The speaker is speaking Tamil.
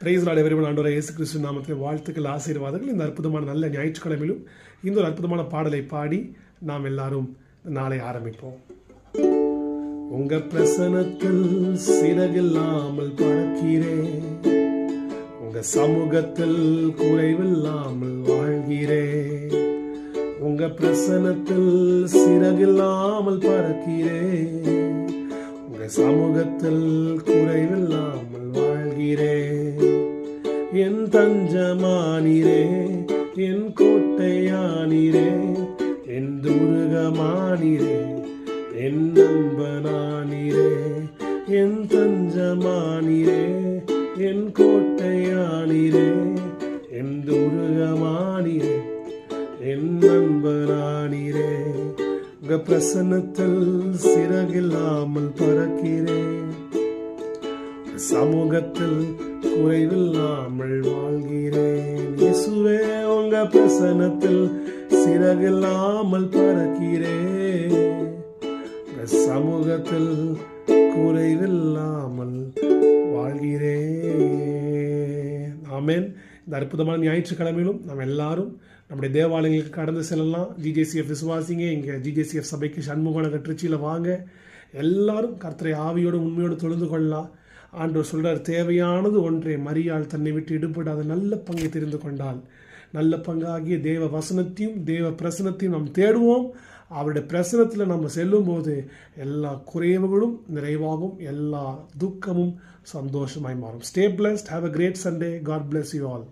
பிரைஸ் நாள் எவரிவன் ஆண்டோர இயேசு கிறிஸ்து நாமத்தில் வாழ்த்துக்கள் ஆசீர்வாதங்கள். இந்த அற்புதமான நல்ல ஞாயிற்றுக்கிழமையிலும் இந்த ஒரு அற்புதமான பாடலை பாடி நாம் எல்லாரும் நாளை ஆரம்பிப்போம். உங்க பிரசனத்தில் சிறகில்லாமல் பறக்கிறேன். உங்க சமூகத்தில் குறைவில்லாமல் வாழ்கிறேன். உங்க பிரசனத்தில் சிறகில்லாமல் பறக்கிறேன். உங்க சமூகத்தில் குறைவில்லாமல் வாழ்கிறேன். என் தஞ்சமானிரே என் கோட்டையானிரே என் துருகமானிரே என் நண்பனானிரே என் தஞ்சமானிரே என் கோட்டையானிரே என் துருகமானிரே என் நண்பனானிரே. உங்க பிரசன்னத்தில் சிறகில்லாமல் பறக்கிறேன். சமூகத்தில் குறைவில்லாமல் வாழ்கிறேன். இயேசுவே உங்க பிரசனத்தில் சிறகில்லாமல் பறக்கிறேன். சமூகத்தில் குறைவில்லாமல் வாழ்கிறேன். ஆமேன். இந்த அற்புதமான ஞாயிற்றுக்கிழமையிலும் நாம் எல்லாரும் நம்முடைய தேவாலயங்களுக்கு கடந்து செல்லலாம். ஜிஜேசிஎஃப் விசுவாசிங்க இங்கே ஜிஜேசிஎஃப் சபைக்கு சண்முகநகர் திருச்சியில் வாங்க. எல்லாரும் கர்த்தரை ஆவியோடு உண்மையோடு தொழுந்து கொள்ளலாம். ஆண்டவர் சொல்கிறார் தேவையானது ஒன்றே மரியாள் தன்னை விட்டு இடுபடாத நல்ல பங்கை தெரிந்து கொண்டால். நல்ல பங்காகிய தேவ வசனத்தையும் தேவ பிரசனத்தையும் நாம் தேடுவோம். அவருடைய பிரசனத்தில் நம்ம செல்லும்போது எல்லா குறைவுகளும் நிறைவாகும் எல்லா துக்கமும் சந்தோஷமாய் மாறும். Stay blessed have a great Sunday God bless you all